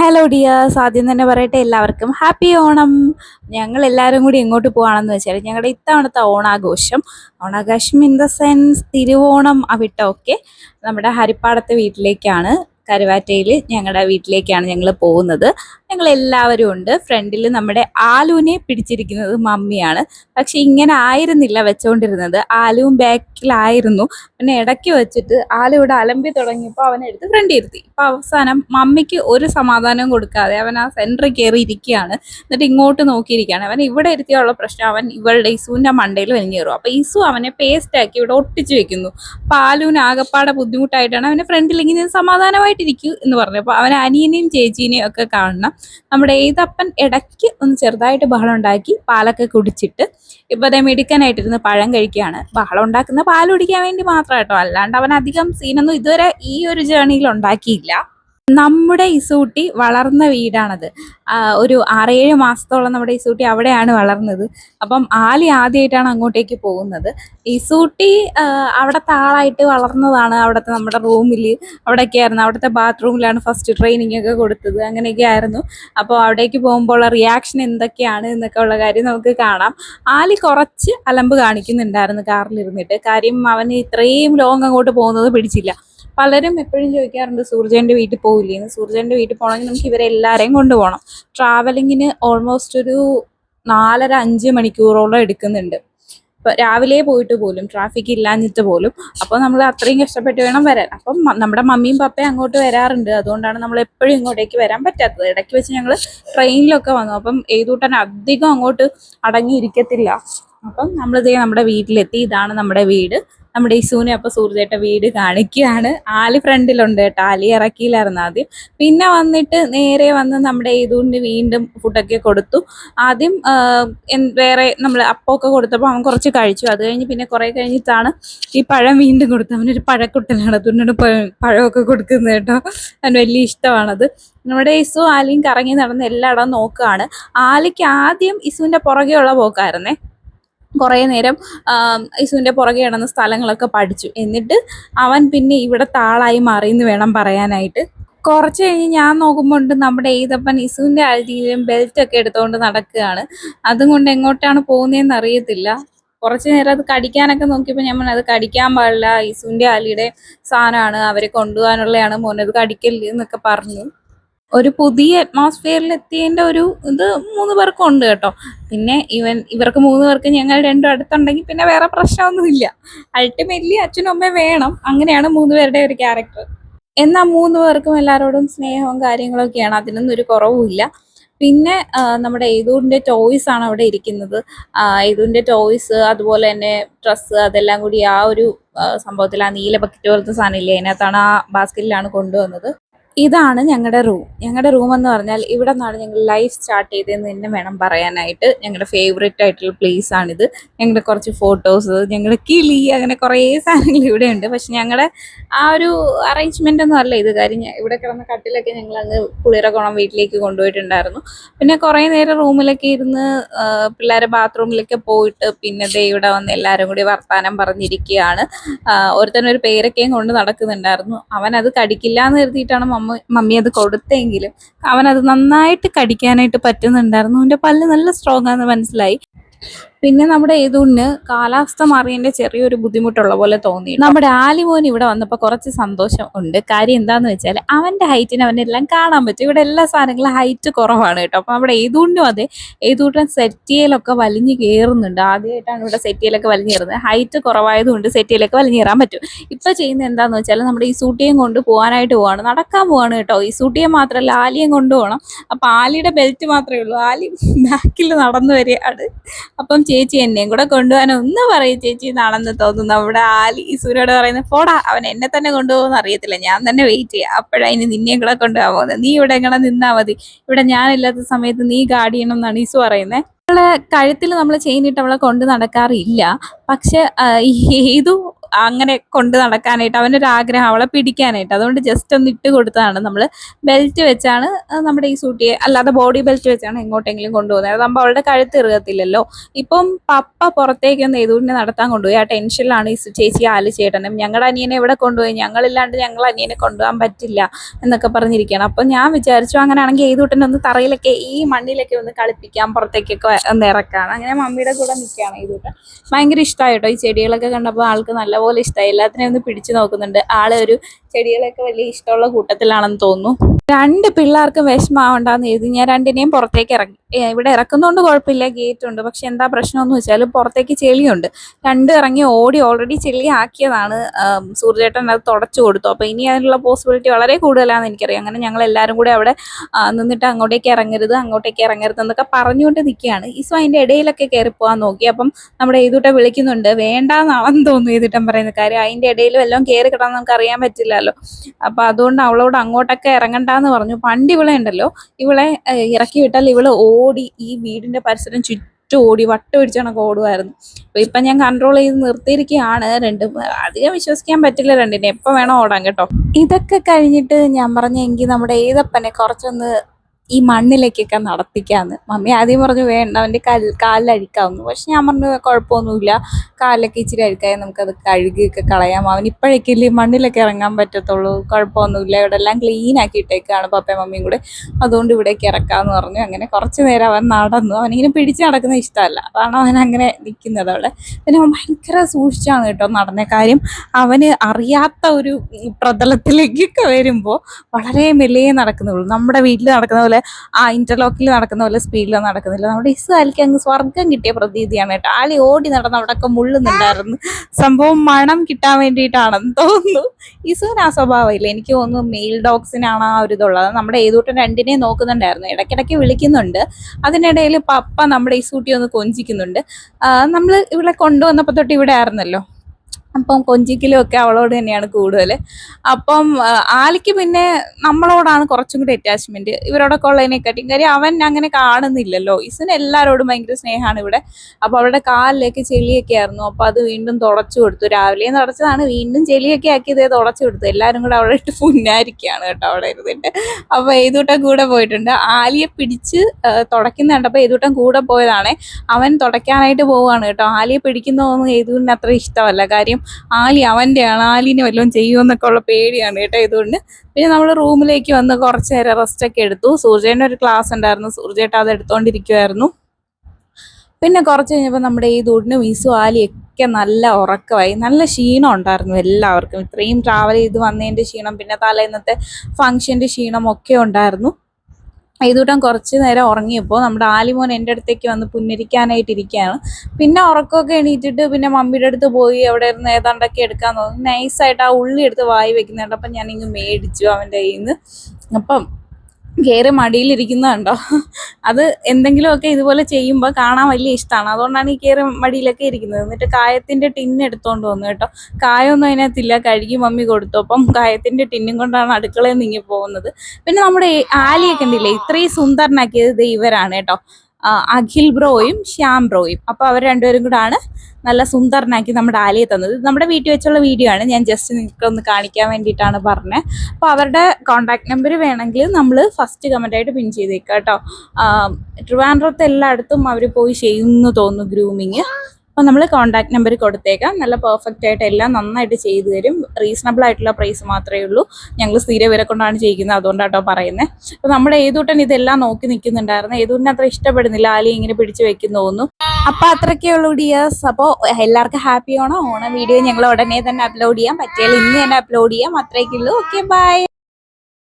Hello Diaz ആദ്യം തന്നെ പറയട്ടെ എല്ലാവർക്കും ഹാപ്പി ഓണം. ഞങ്ങൾ എല്ലാവരും കൂടി എങ്ങോട്ട് പോവാണെന്ന് വെച്ചാൽ ഞങ്ങളുടെ ഇത്തവണത്തെ ഓണാഘോഷം ഓണാഘോഷം ഇൻ ദ സെൻസ് തിരുവോണം അവിട്ടമൊക്കെ നമ്മുടെ ഹരിപ്പാടത്തെ വീട്ടിലേക്കാണ് കരുവാറ്റയിൽ ഞങ്ങളുടെ വീട്ടിലേക്കാണ് ഞങ്ങൾ പോകുന്നത്. ഞങ്ങൾ എല്ലാവരും ഉണ്ട്. ഫ്രണ്ടിൽ നമ്മുടെ ആലുവിനെ പിടിച്ചിരിക്കുന്നത് മമ്മിയാണ്. പക്ഷെ ഇങ്ങനെ ആയിരുന്നില്ല വെച്ചുകൊണ്ടിരുന്നത് ആലുവും ബാക്കിലായിരുന്നു. പിന്നെ ഇടയ്ക്ക് വെച്ചിട്ട് ആലു ഇവിടെ അലമ്പി തുടങ്ങിയപ്പോൾ അവനെ എടുത്ത് ഫ്രണ്ടി ഇരുത്തി. ഇപ്പൊ അവസാനം മമ്മിക്ക് ഒരു സമാധാനം കൊടുക്കാതെ അവൻ ആ സെന്ററിൽ കയറി ഇരിക്കുകയാണ്. എന്നിട്ട് ഇങ്ങോട്ട് നോക്കിയിരിക്കുകയാണ്. അവൻ ഇവിടെ ഇരുത്തിയുള്ള പ്രശ്നം അവൻ ഇവളുടെ ഇസുവിന്റെ മണ്ടയിൽ വലിഞ്ഞേറും. അപ്പൊ ഇസു അവനെ പേസ്റ്റ് ആക്കി ഇവിടെ ഒട്ടിച്ച് വെക്കുന്നു. അപ്പൊ ആലുവിന് ആകപ്പാടെ ബുദ്ധിമുട്ടായിട്ടാണ് അവനെ ഫ്രണ്ടിൽ ഇങ്ങനെ സമാധാനമായിട്ടിരിക്കൂ എന്ന് പറഞ്ഞു അപ്പോൾ അവൻ അനിയനെയും ചേച്ചീനെയും ഒക്കെ കാണണം. നമ്മുടെ ഏതപ്പൻ ഇടയ്ക്ക് ഒന്ന് ചെറുതായിട്ട് ബഹളം ഉണ്ടാക്കി പാലൊക്കെ കുടിച്ചിട്ട് ഇപ്പൊ അതേ മിടുക്കനായിട്ടിരുന്ന് പഴം കഴിക്കുകയാണ്. ബഹളം ഉണ്ടാക്കുന്ന പാൽ കുടിക്കാൻ വേണ്ടി മാത്രം കേട്ടോ. അല്ലാണ്ട് അവൻ അധികം സീനൊന്നും ഇതുവരെ ഈ ഒരു ജേണിയിൽ ഉണ്ടാക്കിയില്ല. നമ്മുടെ ഇസൂട്ടി വളർന്ന വീടാണത്. ഒരു ആറേഴ് മാസത്തോളം നമ്മുടെ ഇസൂട്ടി അവിടെയാണ് വളർന്നത്. അപ്പം ആലി ആദ്യമായിട്ടാണ് അങ്ങോട്ടേക്ക് പോകുന്നത്. ഇസൂട്ടി അവിടുത്തെ ആളായിട്ട് വളർന്നതാണ് അവിടുത്തെ നമ്മുടെ റൂമിൽ അവിടെയൊക്കെ ആയിരുന്നു. അവിടുത്തെ ബാത്റൂമിലാണ് ഫസ്റ്റ് ട്രെയിനിങ് ഒക്കെ കൊടുത്തത്. അങ്ങനെയൊക്കെ ആയിരുന്നു. അപ്പോൾ അവിടേക്ക് പോകുമ്പോൾ റിയാക്ഷൻ എന്തൊക്കെയാണ് എന്നൊക്കെ ഉള്ള കാര്യം നമുക്ക് കാണാം. ആലി കുറച്ച് അലമ്പ് കാണിക്കുന്നുണ്ടായിരുന്നു കാറിലിരുന്നിട്ട്. കാര്യം അവന് ഇത്രയും ലോങ് അങ്ങോട്ട് പോകുന്നത് പിടിച്ചില്ല. പലരും എപ്പോഴും ചോദിക്കാറുണ്ട് സൂർജേന്റെ വീട്ടിൽ പോകില്ലേ സൂർജേന്റെ വീട്ടിൽ പോകണമെങ്കിൽ നമുക്ക് ഇവരെ എല്ലാവരെയും കൊണ്ടുപോകണം. ട്രാവലിങ്ങിന് ഓൾമോസ്റ്റ് ഒരു നാലര അഞ്ച് മണിക്കൂറോളം എടുക്കുന്നുണ്ട്. ഇപ്പൊ രാവിലെ പോയിട്ട് പോലും ട്രാഫിക് ഇല്ലാഞ്ഞിട്ട് പോലും അപ്പോൾ നമ്മൾ അത്രയും കഷ്ടപ്പെട്ട് വേണം വരാൻ. അപ്പം നമ്മുടെ മമ്മിയും പപ്പയും അങ്ങോട്ട് വരാറുണ്ട്. അതുകൊണ്ടാണ് നമ്മൾ എപ്പോഴും ഇങ്ങോട്ടേക്ക് വരാൻ പറ്റാത്തത്. ഇടയ്ക്ക് വെച്ച് ഞങ്ങൾ ട്രെയിനിലൊക്കെ വന്നു. അപ്പം ഏതൂട്ടൻ അധികം അങ്ങോട്ട് അടങ്ങിയിരിക്കത്തില്ല. അപ്പം നമ്മളിതേ നമ്മുടെ വീട്ടിലെത്തി. ഇതാണ് നമ്മുടെ വീട്. നമ്മുടെ ഇസൂനെ അപ്പൊ സൂർജേട്ട വീട് കാണിക്കുകയാണ്. ആലി ഫ്രണ്ടിലുണ്ട് കേട്ടോ. ആലി ഇറക്കിയില്ലായിരുന്നു ആദ്യം. പിന്നെ വന്നിട്ട് നേരെ വന്ന് നമ്മുടെ ഇതുകൊണ്ട് വീണ്ടും ഫുഡൊക്കെ കൊടുത്തു. ആദ്യം വേറെ നമ്മൾ അപ്പമൊക്കെ കൊടുത്തപ്പോൾ അവൻ കുറച്ച് കഴിച്ചു. അത് കഴിഞ്ഞ് പിന്നെ കുറെ കഴിഞ്ഞിട്ടാണ് ഈ പഴം വീണ്ടും കൊടുത്തത്. അവനൊരു പഴക്കുട്ടനാണ്. അതുകൊണ്ടാണ് പഴ- പഴമൊക്കെ കൊടുക്കുന്നത് കേട്ടോ. അവന് വലിയ ഇഷ്ടമാണത്. നമ്മുടെ ഇസു ആലിയും കറങ്ങി നടന്ന് എല്ലായിടവും നോക്കുകയാണ്. ആലിക്ക് ആദ്യം ഇസുവിന്റെ പുറകെയുള്ള പോക്കായിരുന്നേ. കുറേ നേരം ആം, പുറകെ കിടന്ന സ്ഥലങ്ങളൊക്കെ പഠിച്ചു. എന്നിട്ട് അവൻ പിന്നെ ഇവിടെ താളായി മാറിയെന്ന് വേണം പറയാനായിട്ട്. കുറച്ച് കഴിഞ്ഞ് ഞാൻ നോക്കുമ്പോൾ ഉണ്ട് നമ്മുടെ ഏതപ്പൻ ഇസുവിന്റെ ബെൽറ്റ് ഒക്കെ എടുത്തുകൊണ്ട് നടക്കുകയാണ്. അതും കൊണ്ട് എങ്ങോട്ടാണ് പോകുന്നതെന്ന് അറിയത്തില്ല. കുറച്ച് നേരം അത് കടിക്കാനൊക്കെ നോക്കിയപ്പോൾ ഞാൻ അത് കടിക്കാൻ പാടില്ല. ഇസുവിന്റെ അലിയുടെ സാധനമാണ്. അവരെ കൊണ്ടുപോകാനുള്ളതാണ്. മോനത് കടിക്കല്ല് എന്നൊക്കെ പറഞ്ഞു. ഒരു പുതിയ അറ്റ്മോസ്ഫിയറിൽ എത്തിയതിന്റെ ഒരു ഇത് മൂന്ന് പേർക്കും ഉണ്ട് കേട്ടോ. പിന്നെ ഇവൻ ഇവർക്ക് മൂന്ന് പേർക്ക് ഞങ്ങൾ രണ്ടും അടുത്തുണ്ടെങ്കിൽ പിന്നെ വേറെ പ്രശ്നമൊന്നുമില്ല. അൾട്ടിമേറ്റ്ലി അച്ഛനും അമ്മയും വേണം. അങ്ങനെയാണ് മൂന്ന് പേരുടെ ഒരു ക്യാരക്ടർ എന്നാൽ മൂന്ന് പേർക്കും എല്ലാവരോടും സ്നേഹവും കാര്യങ്ങളൊക്കെയാണ്. അതിനൊന്നും ഒരു കുറവുമില്ല പിന്നെ നമ്മുടെ ഏതൂരിന്റെ ടോയ്സ് ആണ് അവിടെ ഇരിക്കുന്നത്. ആ, ടോയ്സ് അതുപോലെ തന്നെ ഡ്രസ്സ് അതെല്ലാം കൂടി ആ ഒരു സംഭവത്തിൽ ആ നീല ബക്കറ്റ് പോലത്തെ സാധനം ഇല്ലേ? അതിനകത്താണ് ആ ബാസ്ക്കറ്റിലാണ് കൊണ്ടുവന്നത്. ഇതാണ് ഞങ്ങളുടെ റൂം. ഞങ്ങളുടെ റൂം എന്ന് പറഞ്ഞാൽ ഇവിടെ നിന്നാണ് ഞങ്ങൾ ലൈഫ് സ്റ്റാർട്ട് ചെയ്തതെന്ന് തന്നെ വേണം പറയാനായിട്ട്. ഞങ്ങളുടെ ഫേവറേറ്റ് ആയിട്ടുള്ള പ്ലേസ് ആണിത്. ഞങ്ങളുടെ കുറച്ച് ഫോട്ടോസ് ഞങ്ങളുടെ കിളി അങ്ങനെ കുറേ സാധനങ്ങൾ ഇവിടെ ഉണ്ട്. പക്ഷെ ഞങ്ങളുടെ ആ ഒരു അറേഞ്ച്മെന്റ് ഒന്നും അല്ല ഇത്. കാര്യം ഇവിടെ കിടന്ന കട്ടിലൊക്കെ ഞങ്ങൾ അങ്ങ് പുളിറക്കോണം വീട്ടിലേക്ക് കൊണ്ടുപോയിട്ടുണ്ടായിരുന്നു. പിന്നെ കുറേ നേരം റൂമിലൊക്കെ ഇരുന്ന് പിള്ളേരെ ബാത്റൂമിലൊക്കെ പോയിട്ട് പിന്നെ ദേ ഇവിടെ വന്ന് എല്ലാവരും കൂടി വർത്തമാനം പറഞ്ഞിരിക്കുകയാണ് ഒരുത്തനൊരു പേരൊക്കെയും കൊണ്ട് നടക്കുന്നുണ്ടായിരുന്നു. അവൻ അത് കടിക്കില്ല എന്ന് കരുതിയിട്ടാണ് മമ്മ അത് കൊടുത്തെങ്കിലും അവൻ അത് നന്നായിട്ട് കടിക്കാനായിട്ട് പറ്റുന്നുണ്ടായിരുന്നു. അവന്റെ പല്ല് നല്ല സ്ട്രോങ് ആണെന്ന് മനസ്സിലായി. പിന്നെ നമ്മുടെ ഏതുണ്ട് കാലാവസ്ഥ മാറിയതിന്റെ ചെറിയൊരു ബുദ്ധിമുട്ടുള്ള പോലെ തോന്നി. നമ്മുടെ ആലിമോൻ ഇവിടെ വന്നപ്പോൾ കുറച്ച് സന്തോഷം ഉണ്ട്. കാര്യം എന്താന്ന് വെച്ചാൽ അവന്റെ ഹൈറ്റിന് അവനെല്ലാം കാണാൻ പറ്റും. ഇവിടെ എല്ലാ സാധനങ്ങളും ഹൈറ്റ് കുറവാണ് കേട്ടോ. അപ്പൊ നമ്മുടെ ഏതുണ്ടും അതെ ഏതൂട്ടൻ സെറ്റിയയിലൊക്കെ വലിഞ്ഞു കയറുന്നുണ്ട് ആദ്യമായിട്ടാണ് ഇവിടെ സെറ്റിയയിലൊക്കെ വലിഞ്ഞു കയറുന്നത് ഹൈറ്റ് കുറവായതുകൊണ്ട് സെറ്റിയയിലൊക്കെ വലിഞ്ഞു കയറാൻ പറ്റും. ഇപ്പൊ ചെയ്യുന്നത് എന്താന്ന് വെച്ചാൽ നമ്മുടെ ഈ സൂട്ടിയും കൊണ്ട് പോകാനായിട്ട് പോവാണ്. നടക്കാൻ പോവാണ് കേട്ടോ. ഈ സൂട്ടിയെ മാത്രമല്ല ആലിയും കൊണ്ടുപോകണം അപ്പൊ ആലിയുടെ ബെൽറ്റ് മാത്രമേ ഉള്ളൂ. ആലി ബാക്കിൽ നടന്നു വരികയാണ്. അപ്പം ചേച്ചി എന്നെയും കൂടെ കൊണ്ടുപോകാൻ ഒന്ന് പറയും ചേച്ചി നാണെന്ന് തോന്നുന്നു. നമ്മുടെ ആലി സൂര്യോട് പറയുന്നത് പോടാ അവൻ എന്നെ തന്നെ കൊണ്ടുപോകുന്ന അറിയത്തില്ല. ഞാൻ തന്നെ വെയിറ്റ് ചെയ്യാം. അപ്പോഴതിന് നിന്നെയും കൂടെ കൊണ്ടുപോകാൻ പോകുന്നത്. നീ ഇവിടെ ഇങ്ങനെ നിന്നാ മതി? ഇവിടെ ഞാനില്ലാത്ത സമയത്ത് നീ ഗാർഡ് ചെയ്യണം എന്നാണ് ഈസു പറയുന്നത്. അവളെ കഴുത്തിൽ നമ്മൾ ചെയിൻ ഇട്ട് അവളെ കൊണ്ട് നടക്കാറില്ല. പക്ഷെ ഏതു അങ്ങനെ കൊണ്ട് നടക്കാനായിട്ട് അവനൊരു ആഗ്രഹം അവളെ പിടിക്കാനായിട്ട്. അതുകൊണ്ട് ജസ്റ്റ് ഒന്ന് ഇട്ട് കൊടുത്തതാണ് നമ്മൾ ബെൽറ്റ് വെച്ചാണ് നമ്മുടെ ഈ സൂട്ടിയെ അല്ലാതെ ബോഡി ബെൽറ്റ് വെച്ചാണ് എങ്ങോട്ടെങ്കിലും കൊണ്ടുപോകുന്നത്. അതാകുമ്പോൾ അവളുടെ കഴുത്ത് ഇറുകത്തില്ലല്ലോ. ഇപ്പം പപ്പ പുറത്തേക്ക് ഒന്ന് ഏതൂരിനെ നടത്താൻ കൊണ്ടുപോയി. ആ ടെൻഷനിലാണ് ഈ ചേച്ചി ആൽ ചേട്ടനും. ഞങ്ങളുടെ അനിയനെ എവിടെ കൊണ്ടുപോയി? ഞങ്ങളില്ലാണ്ട് ഞങ്ങൾ അനിയനെ കൊണ്ടുപോകാൻ പറ്റില്ല എന്നൊക്കെ പറഞ്ഞിരിക്കുകയാണ്. അപ്പം ഞാൻ വിചാരിച്ചു അങ്ങനെയാണെങ്കിൽ ഏതൂട്ടനെ ഒന്ന് തറയിലൊക്കെ ഈ മണ്ണിലൊക്കെ ഒന്ന് കളിപ്പിക്കാം പുറത്തേക്കൊക്കെ ഒന്ന് ഇറക്കാണ്. അങ്ങനെ മമ്മിയുടെ കൂടെ നിൽക്കുകയാണ് ഏതൂട്ടൻ ഭയങ്കര ഇഷ്ടമായിട്ടോ ഈ ചെടികളൊക്കെ കണ്ടപ്പോൾ ആൾക്ക് നല്ലപോലെ ഇഷ്ടമായി. എല്ലാത്തിനെയും ഒന്ന് പിടിച്ചു നോക്കുന്നുണ്ട്. ആളെ ഒരു ചെടികളൊക്കെ വലിയ ഇഷ്ടമുള്ള കൂട്ടത്തിലാണെന്ന് തോന്നുന്നു. രണ്ട് പിള്ളേർക്കും വിഷമാവണ്ടെന്ന് എഴുതി ഞാൻ രണ്ടിനെയും പുറത്തേക്ക് ഇറങ്ങി ഇവിടെ ഇറക്കുന്നതുകൊണ്ട് കുഴപ്പമില്ല ഗേറ്റ് ഉണ്ട്. പക്ഷെ എന്താ പ്രശ്നം എന്ന് വെച്ചാൽ പുറത്തേക്ക് ചെളിയുണ്ട്. രണ്ട് ഇറങ്ങി ഓടി ഓൾറെഡി ചെളി ആക്കിയതാണ് സൂര്യചേട്ടൻ അത് തുടച്ചു കൊടുത്തു. അപ്പോൾ ഇനി അതിനുള്ള പോസിബിലിറ്റി വളരെ കൂടുതലാണെന്ന് എനിക്കറിയാം. അങ്ങനെ ഞങ്ങൾ എല്ലാവരും കൂടെ അവിടെ നിന്നിട്ട് അങ്ങോട്ടേക്ക് ഇറങ്ങരുത് അങ്ങോട്ടേക്ക് ഇറങ്ങരുത് എന്നൊക്കെ പറഞ്ഞുകൊണ്ട് നിൽക്കുകയാണ് ഈസോ അതിന്റെ ഇടയിലൊക്കെ കയറി പോകാൻ നോക്കി. അപ്പം നമ്മുടെ ഏതുട്ട വിളിക്കുന്നുണ്ട് വേണ്ടാന്നാണെന്ന് തോന്നുന്നു ഏതുട്ടം പറയുന്ന കാര്യം. അതിന്റെ ഇടയിൽ വല്ലതും കയറി കിടന്ന് നമുക്ക് അറിയാൻ പറ്റില്ലല്ലോ അപ്പോൾ അതുകൊണ്ട് അവളോട് അങ്ങോട്ടൊക്കെ ഇറങ്ങണ്ടെന്ന് പറഞ്ഞു. പണ്ട് ഇവളെ ഉണ്ടല്ലോ ഇവളെ ഇറക്കി വിട്ടാൽ ഇവൾ ഓടി ഈ വീടിന്റെ പരിസരം ചുറ്റും ഓടി വട്ടം പിടിച്ചണക്ക് ഓടുമായിരുന്നു. അപ്പൊ ഇപ്പൊ ഞാൻ കൺട്രോൾ ചെയ്ത് നിർത്തിയിരിക്കുകയാണ് രണ്ടും. അധികം വിശ്വസിക്കാൻ പറ്റില്ല രണ്ടിനെ എപ്പോ വേണോ ഓടാൻ കേട്ടോ? ഇതൊക്കെ കഴിഞ്ഞിട്ട് ഞാൻ പറഞ്ഞെങ്കിൽ നമ്മുടെ ഏതപ്പനെ കുറച്ചൊന്ന് ഈ മണ്ണിലേക്കൊക്കെ നടത്തിക്കാന്ന്. മമ്മി ആദ്യം പറഞ്ഞു വേണ്ട അവന്റെ കാൽ കാലിലഴിക്കാവുന്നു പക്ഷെ ഞാൻ പറഞ്ഞു കുഴപ്പമൊന്നുമില്ല. കാലിലൊക്കെ ഇച്ചിരി അഴുക്കായി നമുക്കത് കഴുകിയൊക്കെ കളയാം. അവൻ ഇപ്പോഴേക്കില്ല ഈ മണ്ണിലൊക്കെ ഇറങ്ങാൻ പറ്റത്തുള്ളൂ. കുഴപ്പമൊന്നുമില്ല. ഇവിടെ എല്ലാം ക്ലീൻ ആക്കി ഇട്ടേക്കാണ് പപ്പയും മമ്മിയും കൂടെ. അതുകൊണ്ട് ഇവിടേക്ക് ഇറക്കാമെന്ന് പറഞ്ഞു. അങ്ങനെ കുറച്ച് നേരം അവൻ നടന്നു. അവനിങ്ങനെ പിടിച്ച് നടക്കുന്ന ഇഷ്ടമല്ല. അതാണ് അവൻ അങ്ങനെ നിൽക്കുന്നത് അവിടെ. പിന്നെ അവൻ ഭയങ്കര സൂക്ഷിച്ചാണ് കേട്ടോ നടന്ന. കാര്യം അവന് അറിയാത്ത ഒരു പ്രതലത്തിലേക്കൊക്കെ വരുമ്പോൾ വളരെ മെല്ലെ നടക്കുന്നുള്ളൂ. നമ്മുടെ വീട്ടിൽ നടക്കുന്ന പോലെ ആ ഇന്റർലോക്കിൽ നടക്കുന്ന പോലെ സ്പീഡിലൊന്നും നടക്കുന്നില്ല. നമ്മുടെ ഇസ്രാലിക്ക് അങ്ങ് സ്വർഗം കിട്ടിയ പ്രതീതിയാണ് കേട്ടോ. ആളി ഓടി നടന്ന് അവിടെയൊക്കെ മുള്ളുന്നുണ്ടായിരുന്നു. സംഭവം മണം കിട്ടാൻ വേണ്ടിയിട്ടാണെന്ന് തോന്നുന്നു. ഇസുവിന് ആ സ്വഭാവമില്ല. എനിക്ക് തോന്നുന്നു മെയിൽ ഡോഗ്സിനാണ് ആ ഒരു ഇതുള്ളത്. നമ്മുടെ ഏതൂട്ടം രണ്ടിനെയും നോക്കുന്നുണ്ടായിരുന്നു. ഇടയ്ക്കിടയ്ക്ക് വിളിക്കുന്നുണ്ട്. അതിനിടയിൽ പപ്പ നമ്മുടെ ഇസൂട്ടി ഒന്ന് കൊഞ്ചിക്കുന്നുണ്ട്. നമ്മൾ ഇവിടെ കൊണ്ടുവന്നപ്പോൾ തൊട്ട് ഇവിടെ ആയിരുന്നല്ലോ. അപ്പം കൊഞ്ചിക്കലും ഒക്കെ അവളോട് തന്നെയാണ് കൂടുതൽ അപ്പം ആലിക്ക് പിന്നെ നമ്മളോടാണ് കുറച്ചും കൂടി അറ്റാച്ച്മെന്റ് ഇവരോടൊക്കെ ഉള്ളതിനെക്കാട്ടിയും കാര്യം അവൻ അങ്ങനെ കാണുന്നില്ലല്ലോ. ഇസിന് എല്ലാവരോടും ഭയങ്കര സ്നേഹമാണ് ഇവിടെ. അപ്പോൾ അവളുടെ കാലിലേക്ക് ചെളിയൊക്കെ ആയിരുന്നു. അപ്പോൾ അത് വീണ്ടും തുടച്ചു കൊടുത്തു. രാവിലെ തുടച്ചതാണ്. വീണ്ടും ചെളിയൊക്കെ ആക്കി ഇതേ തുടച്ചു കൊടുത്തു. എല്ലാവരും കൂടെ അവിടെ ഇട്ട് പുന്നായിരിക്കുകയാണ് കേട്ടോ അവിടെ ഇരുന്നിട്ട്. അപ്പോൾ ഏതൂട്ടൻ കൂടെ പോയിട്ടുണ്ട്. ആലിയെ പിടിച്ച് തുടക്കുന്ന തുടയ്ക്കുന്ന കണ്ടപ്പോൾ ഏതൂട്ടൻ കൂടെ പോയതാണേ. അവൻ തുടയ്ക്കാനായിട്ട് പോവാണ് കേട്ടോ. ആലിയെ പിടിക്കുന്നതൊന്നും ഏതൂരിന് അത്ര ഇഷ്ടമല്ല. കാര്യം ആലി അവന്റെയാണ് ആലിനെ വല്ലതും ചെയ്യുമെന്നൊക്കെ ഉള്ള പേടിയാണ് കേട്ടോ ഇതുകൊണ്ട്. പിന്നെ നമ്മൾ റൂമിലേക്ക് വന്ന് കുറച്ച് നേരം റെസ്റ്റ് ഒക്കെ എടുത്തു. സൂര്യേന്റെ ഒരു ക്ലാസ് ഉണ്ടായിരുന്നു. സൂര്യേട്ട അത് എടുത്തുകൊണ്ടിരിക്കുമായിരുന്നു പിന്നെ കുറച്ച് കഴിഞ്ഞപ്പോൾ നമ്മുടെ ഈ ദൂടിന് വിസു ആലിയൊക്കെ നല്ല ഉറക്കമായി. നല്ല ക്ഷീണം ഉണ്ടായിരുന്നു എല്ലാവർക്കും. ഇത്രയും ട്രാവൽ ചെയ്ത് വന്നതിന്റെ ക്ഷീണം പിന്നെ തലേന്നത്തെ ഫംഗ്ഷന്റെ ക്ഷീണം ഒക്കെ ഉണ്ടായിരുന്നു. ഇതൂട്ടം കുറച്ച് നേരം ഉറങ്ങിയപ്പോൾ നമ്മുടെ ആലിമോൻ എന്റെ അടുത്തേക്ക് വന്ന് പുന്നരിക്കാനായിട്ടിരിക്കുകയാണ്. പിന്നെ ഉറക്കമൊക്കെ എണീറ്റിട്ട് പിന്നെ മമ്മിയുടെ അടുത്ത് പോയി അവിടെ ഇരുന്ന് ഏതാണ്ടൊക്കെ എടുക്കാൻ തോന്നി നൈസായിട്ട് ആ ഉള്ളി എടുത്ത് വായി വെക്കുന്നുണ്ട്. അപ്പം ഞാനിങ്ങ് മേടിച്ചു അവന്റെ കയ്യിൽ നിന്ന് അപ്പം കയറി മടിയിലിരിക്കുന്നതുണ്ടോ അത് എന്തെങ്കിലുമൊക്കെ ഇതുപോലെ ചെയ്യുമ്പോൾ കാണാൻ വലിയ ഇഷ്ടമാണ് അതുകൊണ്ടാണ് ഈ കയറി മടിയിലൊക്കെ ഇരിക്കുന്നത്. എന്നിട്ട് കായത്തിന്റെ ടിന്ന് എടുത്തുകൊണ്ട് വന്നു കേട്ടോ. കായൊന്നും അതിനകത്തില്ല. കഴുകി മമ്മി കൊടുത്തു. അപ്പം കായത്തിന്റെ ടിന്നും കൊണ്ടാണ് അടുക്കളയിൽ നീങ്ങി പോകുന്നത്. പിന്നെ നമ്മുടെ ആലിയൊക്കെ ഉണ്ടല്ലേ ഇത്രയും സുന്ദരനാക്കിയത് ദൈവരാണ് കേട്ടോ. അഖിൽ ബ്രോയും ശ്യാം ബ്രോയും. അപ്പോൾ അവർ രണ്ടുപേരും കൂടാണ് നല്ല സുന്ദരനാക്കി നമ്മുടെ ആലയെ തന്നത്. നമ്മുടെ വീട്ടിൽ വെച്ചുള്ള വീഡിയോ ആണ്. ഞാൻ ജസ്റ്റ് നിങ്ങൾക്ക് ഒന്ന് കാണിക്കാൻ വേണ്ടിയിട്ടാണ് പറഞ്ഞത് അപ്പോൾ അവരുടെ കോൺടാക്ട് നമ്പർ വേണമെങ്കിൽ നമ്മൾ ഫസ്റ്റ് കമന്റായിട്ട് പിൻ ചെയ്തേക്കാം കേട്ടോ. ട്രിവാൻഡ്രത്ത് എല്ലായിടത്തും അവർ പോയി ചെയ്യുന്നു തോന്നുന്നു ഗ്രൂമിങ് അപ്പോൾ നമ്മൾ കോൺടാക്ട് നമ്പർ കൊടുത്തേക്കാം. നല്ല പെർഫെക്റ്റ് ആയിട്ട് എല്ലാം നന്നായിട്ട് ചെയ്തു തരും. റീസണബിൾ ആയിട്ടുള്ള പ്രൈസ് മാത്രമേ ഉള്ളൂ. ഞങ്ങൾ സ്ഥിര വില കൊണ്ടാണ് ചെയ്യുന്നത് അതുകൊണ്ടാട്ടോ പറയുന്നത് അപ്പോൾ നമ്മുടെ ഏതൂട്ടൻ ഇതെല്ലാം നോക്കി നിൽക്കുന്നുണ്ടായിരുന്നു. ഏതൂട്ടിന് അത്ര ഇഷ്ടപ്പെടുന്നില്ല. ആലി ഇങ്ങനെ പിടിച്ചു വെക്കുന്നു തോന്നുന്നു. അപ്പോൾ അത്രയൊക്കെ ഉള്ളൂ ഡിയേഴ്സ് അപ്പോൾ എല്ലാവർക്കും ഹാപ്പി ഓണം ഓണം വീഡിയോ ഞങ്ങൾ ഉടനെ തന്നെ അപ്ലോഡ് ചെയ്യാം. പറ്റിയാൽ ഇന്ന് തന്നെ അപ്ലോഡ് ചെയ്യാം. അത്രയൊക്കെ ഉള്ളൂ. Okay bye